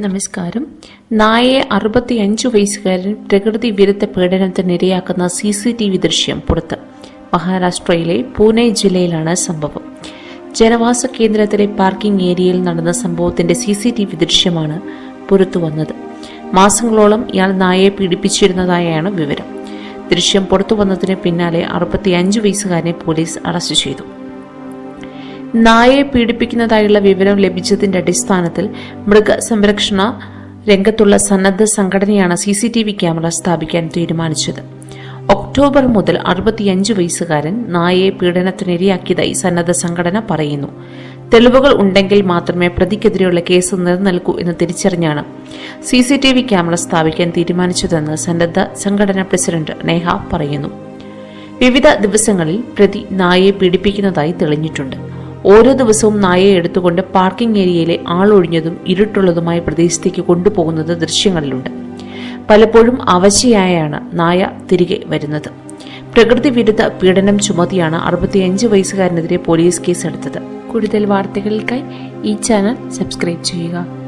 നമസ്കാരം. നായയെ അറുപത്തിയഞ്ച് വയസ്സുകാരൻ പ്രകൃതി വിരുദ്ധ പീഡനത്തിന് ഇരയാക്കുന്ന സി സി ടി വി ദൃശ്യം പുറത്ത്. മഹാരാഷ്ട്രയിലെ പൂനെ ജില്ലയിലാണ് സംഭവം. ജനവാസ കേന്ദ്രത്തിലെ പാർക്കിംഗ് ഏരിയയിൽ നടന്ന സംഭവത്തിന്റെ സി സി ടി വി ദൃശ്യമാണ് പുറത്തു വന്നത്. മാസങ്ങളോളം ഇയാൾ നായയെ പീഡിപ്പിച്ചിരുന്നതായാണ് വിവരം. ദൃശ്യം പുറത്തു വന്നതിന് പിന്നാലെ അറുപത്തിയഞ്ചു വയസ്സുകാരനെ പോലീസ് അറസ്റ്റ് ചെയ്തു. നായയെ പീഡിപ്പിക്കുന്നതായുള്ള വിവരം ലഭിച്ചതിന്റെ അടിസ്ഥാനത്തിൽ മൃഗസംരക്ഷണ രംഗത്തുള്ള സന്നദ്ധ സംഘടനയാണ് C C T V camera സ്ഥാപിക്കാൻ തീരുമാനിച്ചത്. ഒക്ടോബർ മുതൽ അറുപത്തിയഞ്ച് വയസ്സുകാരൻ നായയെ പീഡനത്തിനിരയാക്കിയതായി സന്നദ്ധ സംഘടന പറയുന്നു. തെളിവുകൾ ഉണ്ടെങ്കിൽ മാത്രമേ പ്രതിക്കെതിരെയുള്ള കേസ് നിലനിൽക്കൂ എന്ന് തിരിച്ചറിഞ്ഞാണ് C C T V camera സ്ഥാപിക്കാൻ തീരുമാനിച്ചതെന്ന് സന്നദ്ധ സംഘടനാ പ്രസിഡന്റ് നേഹ പറയുന്നു. വിവിധ ദിവസങ്ങളിൽ പ്രതി നായയെ പീഡിപ്പിക്കുന്നതായി തെളിഞ്ഞിട്ടുണ്ട്. ഓരോ ദിവസവും നായയെ എടുത്തുകൊണ്ട് പാർക്കിംഗ് ഏരിയയിലെ ആളൊഴിഞ്ഞതും ഇരുട്ടുള്ളതുമായ പ്രദേശത്തേക്ക് കൊണ്ടുപോകുന്നത് ദൃശ്യങ്ങളിലുണ്ട്. പലപ്പോഴും അവശയായാണ് നായ തിരികെ വരുന്നത്. പ്രകൃതി വിരുദ്ധ പീഡനം ചുമത്തിയാണ് അറുപത്തിയഞ്ച് വയസ്സുകാരനെതിരെ പോലീസ് കേസെടുത്തത്. കൂടുതൽ വാർത്തകൾക്കായി ഈ ചാനൽ സബ്സ്ക്രൈബ് ചെയ്യുക.